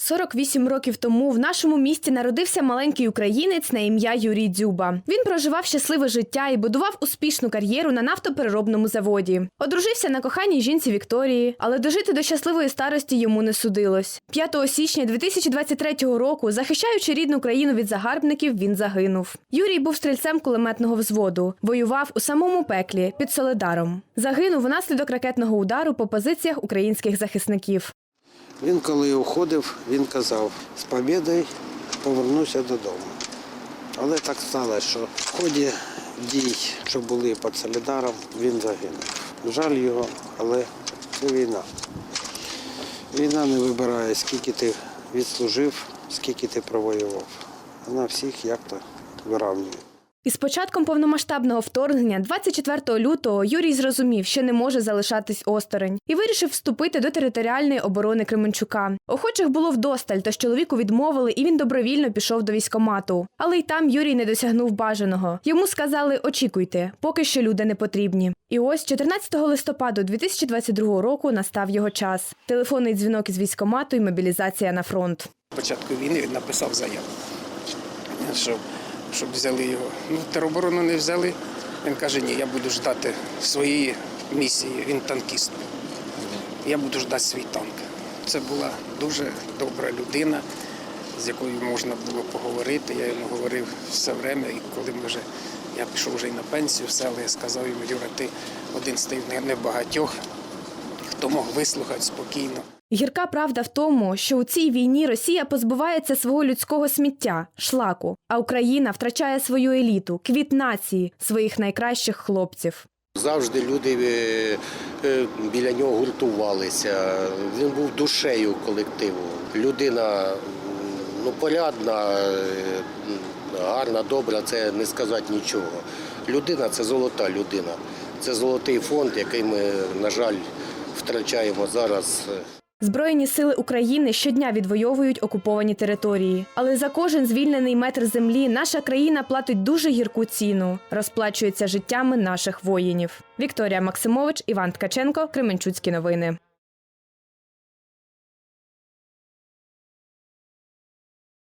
48 років тому в нашому місті народився маленький українець на ім'я Юрій Дзюба. Він проживав щасливе життя і будував успішну кар'єру на нафтопереробному заводі. Одружився на коханій жінці Вікторії, але дожити до щасливої старості йому не судилось. 5 січня 2023 року, захищаючи рідну країну від загарбників, він загинув. Юрій був стрільцем кулеметного взводу, воював у самому пеклі під Соледаром. Загинув внаслідок ракетного удару по позиціях українських захисників. Він коли уходив, він казав, з побідою повернуся додому. Але так сталося, що в ході дій, що були під Солідаром, він загинув. Жаль його, але це війна. Війна не вибирає, скільки ти відслужив, скільки ти провоював. Вона всіх як-то виравнює. Із початком повномасштабного вторгнення, 24 лютого, Юрій зрозумів, що не може залишатись осторонь, і вирішив вступити до територіальної оборони Кременчука. Охочих було вдосталь, тож чоловіку відмовили, і він добровільно пішов до військомату. Але й там Юрій не досягнув бажаного. Йому сказали: очікуйте, поки що люди не потрібні. І ось 14 листопаду 2022 року настав його час. Телефонний дзвінок із військомату і мобілізація на фронт. початку війни він написав заяву, щоб, щоб взяли його. Ну, тероборону не взяли. Він каже, ні, я буду ждати своєї місії, він танкіст. Я буду ждати свій танк. Це була дуже добра людина, з якою можна було поговорити. Я йому говорив все время, і коли ми вже, я пішов вже і на пенсію, все, але я сказав йому, Юра, ти один з тих небагатьох, хто мог вислухати спокійно. Гірка правда в тому, що у цій війні Росія позбувається свого людського сміття, шлаку, а Україна втрачає свою еліту, квіт нації, своїх найкращих хлопців. Завжди люди е, е, біля нього гуртувалися. Він був душею колективу. Людина ну, порядна, е, гарна, добра, це не сказати нічого. Людина це золота людина. Це золотий фонд, який ми, на жаль, втрачаємо зараз. Збройні сили України щодня відвоюють окуповані території. Але за кожен звільнений метр землі наша країна платить дуже гірку ціну, розплачується життями наших воїнів. Вікторія Максимович, Іван Ткаченко, Кременчуцькі новини.